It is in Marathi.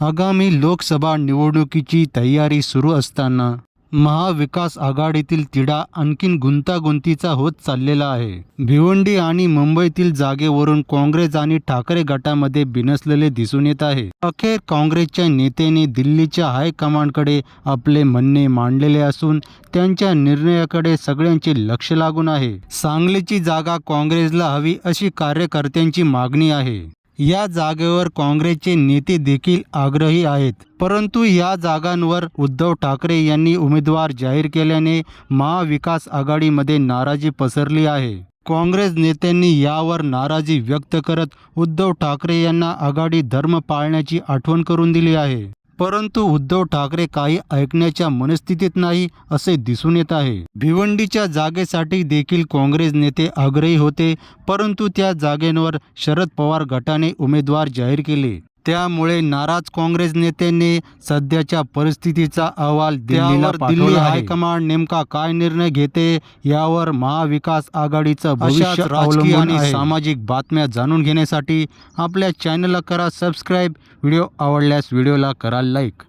आगामी लोकसभा निवडणुकीची तयारी सुरू असताना महाविकास आघाडीतील तिढा आणखीन गुंतागुंतीचा होत चाललेला आहे. भिवंडी आणि मुंबईतील जागेवरून काँग्रेस आणि ठाकरे गटामध्ये बिनसलेले दिसून येत आहे. अखेर काँग्रेसच्या नेत्याने दिल्लीच्या हायकमांडकडे आपले म्हणणे मांडलेले असून त्यांच्या निर्णयाकडे सगळ्यांचे लक्ष लागून आहे. सांगलीची जागा काँग्रेसला हवी अशी कार्यकर्त्यांची मागणी आहे. या जागेवर काँग्रेसचे नेते देखील आग्रही आहेत. परंतु या जागांवर उद्धव ठाकरे यांनी उमेदवार जाहीर केल्याने महाविकास आघाडीमध्ये नाराजी पसरली आहे. काँग्रेस नेत्यांनी यावर नाराजी व्यक्त करत उद्धव ठाकरे यांना आघाडी धर्म पाळण्याची आठवण करून दिली आहे. परंतु उद्धव ठाकरे काही ऐकण्याच्या मनस्थितीत नाही असे दिसून येत आहे. भिवंडीच्या जागेसाठी देखील काँग्रेस नेते आग्रही होते परंतु त्या जागेवर शरद पवार गटाने उमेदवार जाहीर केले. त्यामुळे नाराज काँग्रेस नेत्यांनी सध्याच्या परिस्थितीचा अहवाल दिल्लीला दिल्ली हायकमांड नेमका काय निर्णय घेते यावर महाविकास आघाडीचं भविष्य राजकीय आणि सामाजिक बातम्या जाणून घेण्यासाठी आपल्या चॅनलला करा सबस्क्राईब व्हिडिओ आवडल्यास व्हिडिओला करा लाईक